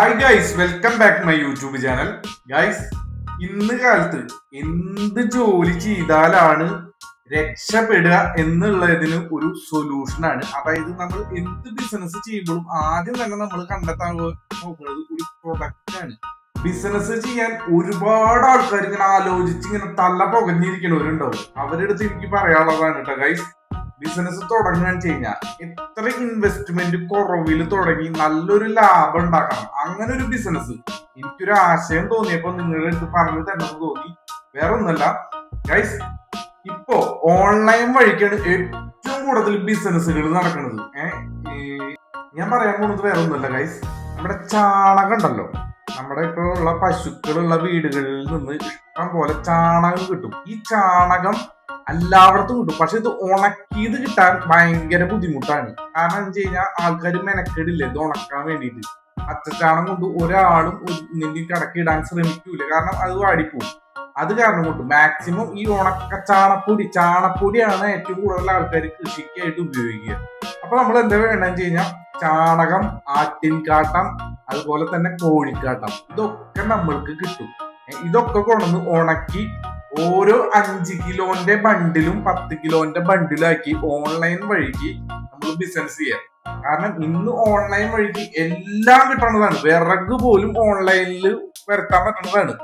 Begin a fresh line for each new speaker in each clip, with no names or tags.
Hi guys welcome back my YouTube channel guys ഇന്ന് കാലത്ത് എന്ത് ജോലി ചെയ്താലാണ് രക്ഷപ്പെടുക എന്നുള്ളതിന് ഒരു സൊല്യൂഷനാണ് അതായത് നമ്മൾ എന്ത് ബിസിനസ് ചെയ്യുമ്പോഴും ആദ്യം തന്നെ നമ്മൾ കണ്ടെത്താൻ നോക്കുന്നത് ഒരു പ്രൊഡക്റ്റ് ആണ്. ബിസിനസ് ചെയ്യാൻ ഒരുപാട് ആൾക്കാർ ഇങ്ങനെ ആലോചിച്ച് ഇങ്ങനെ തല പുകഞ്ഞിരിക്കണവരുണ്ടാവും അവരുടെ അടുത്ത് എനിക്ക് പറയാനുള്ളതാണ് കേട്ടോ ഗൈസ് ബിസിനസ് തുടങ്ങാൻ കഴിഞ്ഞാൽ എത്ര ഇൻവെസ്റ്റ്മെന്റ് കുറവിൽ തുടങ്ങി നല്ലൊരു ലാഭം ഉണ്ടാക്കണം. അങ്ങനെ ഒരു ബിസിനസ് എനിക്കൊരു ആശയം തോന്നിയപ്പോ നിങ്ങളുടെ അടുത്ത് പറഞ്ഞു തന്നെ തോന്നി. വേറെ ഒന്നല്ല ഗൈസ് ഇപ്പോ ഓൺലൈൻ വഴിക്കാണ് ഏറ്റവും കൂടുതൽ ബിസിനസ്സുകൾ നടക്കുന്നത്. ഞാൻ പറയാൻ പോകുന്നത് വേറെ ഒന്നുമല്ല ഗൈസ് നമ്മുടെ ചാണകം ഉണ്ടല്ലോ. നമ്മുടെ ഇപ്പോൾ ഉള്ള പശുക്കളുള്ള വീടുകളിൽ നിന്ന് ഇഷ്ടം പോലെ ചാണകം കിട്ടും. ഈ ചാണകം എല്ലായിടത്തും കിട്ടും. പക്ഷെ ഇത് ഉണക്കിയത് കിട്ടാൻ ഭയങ്കര ബുദ്ധിമുട്ടാണ്. കാരണം എന്ന് വെച്ച് കഴിഞ്ഞാൽ ആൾക്കാർ മെനക്കെടില്ല ഇത് ഉണക്കാൻ വേണ്ടിയിട്ട്. അച്ചച്ചാണം കൊണ്ട് ഒരാളും നിന്റെ കടക്കിടാൻ ശ്രമിക്കൂല. കാരണം അത് വാടിപ്പോവും. അത് കാരണം കൊണ്ട് മാക്സിമം ഈ ഉണക്ക ചാണപ്പൊടി ചാണപ്പൊടിയാണ് ഏറ്റവും കൂടുതൽ ആൾക്കാർ കൃഷിക്കായിട്ട് ഉപയോഗിക്കുക. അപ്പൊ നമ്മൾ എന്താ വേണ്ടെന്ന് വെച്ച് കഴിഞ്ഞാൽ ചാണകം ആട്ടിൻകാട്ടം അതുപോലെ തന്നെ കോഴിക്കാട്ടം ഇതൊക്കെ നമ്മൾക്ക് കിട്ടും. ഇതൊക്കെ കൊണ്ടുവന്ന് ഉണക്കി ഓരോ അഞ്ച് കിലോന്റെ ബണ്ടിലും പത്ത് കിലോന്റെ ബണ്ടിലാക്കി ഓൺലൈൻ വഴിക്ക് നമ്മൾ ബിസിനസ് ചെയ്യാം. കാരണം ഇന്ന് ഓൺലൈൻ വഴിക്ക് എല്ലാം കിട്ടണതാണ്. വിറക് പോലും ഓൺലൈനിൽ വരുത്താൻ പറ്റുന്നതാണ്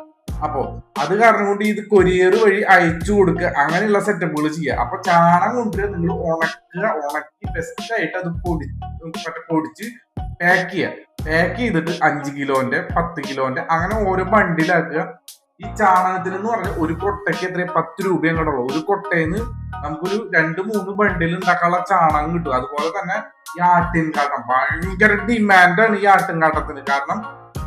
അപ്പോ അത് കാരണം കൊണ്ട് ഇത് കൊരിയർ വഴി അയച്ചു കൊടുക്കുക അങ്ങനെയുള്ള സെറ്റപ്പുകൾ ചെയ്യുക അപ്പൊ ചാണകം കൊണ്ടുവരിക നിങ്ങൾ ഉണക്കുക ഉണക്കി ബെസ്റ്റ് ആയിട്ട് അത് പൊടി മറ്റേ പൊടിച്ച് പാക്ക് ചെയ്യുക പാക്ക് ചെയ്തിട്ട് അഞ്ച് കിലോന്റെ പത്ത് കിലോന്റെ അങ്ങനെ ഓരോ ബണ്ടിലാക്കുക ഈ ചാണകത്തിന് എന്ന് പറഞ്ഞാൽ ഒരു കൊട്ടയ്ക്ക് എത്ര പത്ത് രൂപയും കൂടെ ഒരു കൊട്ടയിന്ന് നമുക്കൊരു രണ്ട് മൂന്ന് ബണ്ടിൽ ഉണ്ടാക്കാനുള്ള ചാണകം കിട്ടും. അതുപോലെ തന്നെ ഈ ആട്ടിൻകാട്ടം ഭയങ്കര ഡിമാൻഡാണ് ഈ ആട്ടിൻകാട്ടത്തിന് കാരണം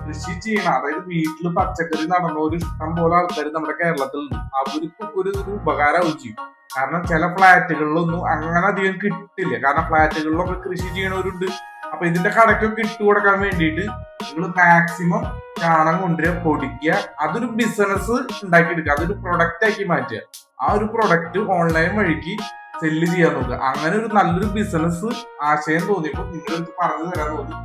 കൃഷി ചെയ്യണം. അതായത് വീട്ടിൽ പച്ചക്കറി നടന്നവര് ഇഷ്ടം പോലെ ആൾക്കാർ നമ്മുടെ കേരളത്തിൽ അവർക്ക് ഒരു ഒരു ഉപകാരമാവും ചെയ്യും. കാരണം ചില ഫ്ലാറ്റുകളിലൊന്നും അങ്ങനെ അധികം കിട്ടില്ല. കാരണം ഫ്ലാറ്റുകളിലൊക്കെ കൃഷി ചെയ്യണവരുണ്ട്. അപ്പൊ ഇതിന്റെ കടക്കൊക്കെ ഇട്ട് കൊടുക്കാൻ വേണ്ടിയിട്ട് നിങ്ങൾ മാക്സിമം ചാണകം കൊണ്ടുവരിക പൊടിക്കുക. അതൊരു ബിസിനസ് ഉണ്ടാക്കിയെടുക്കുക. അതൊരു പ്രൊഡക്റ്റ് ആക്കി മാറ്റുക. ആ ഒരു പ്രൊഡക്റ്റ് ഓൺലൈൻ വഴിക്ക് സെല്ല് ചെയ്യാൻ നോക്കുക. അങ്ങനെ ഒരു നല്ലൊരു ബിസിനസ് ആശയം തോന്നിയപ്പോൾ നിങ്ങൾക്ക് പറഞ്ഞു തരാൻ തോന്നി.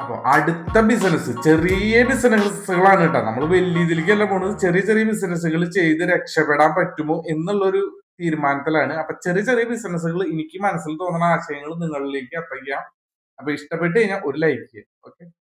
അപ്പൊ അടുത്ത ബിസിനസ് ചെറിയ ബിസിനസ്സുകളാണ് കേട്ടോ. നമ്മൾ വലിയ ഇതിലേക്കല്ല പോണത്. ചെറിയ ചെറിയ ബിസിനസ്സുകൾ ചെയ്ത് രക്ഷപ്പെടാൻ പറ്റുമോ എന്നുള്ളൊരു തീരുമാനത്തിലാണ്. അപ്പൊ ചെറിയ ചെറിയ ബിസിനസ്സുകൾ എനിക്ക് മനസ്സിൽ തോന്നുന്ന ആശയങ്ങൾ നിങ്ങളിലേക്ക് എത്തിക്കാം. അപ്പൊ ഇഷ്ടപ്പെട്ട് കഴിഞ്ഞാൽ ഒരു ലൈക്ക് ചെയ്യുക ഓക്കെ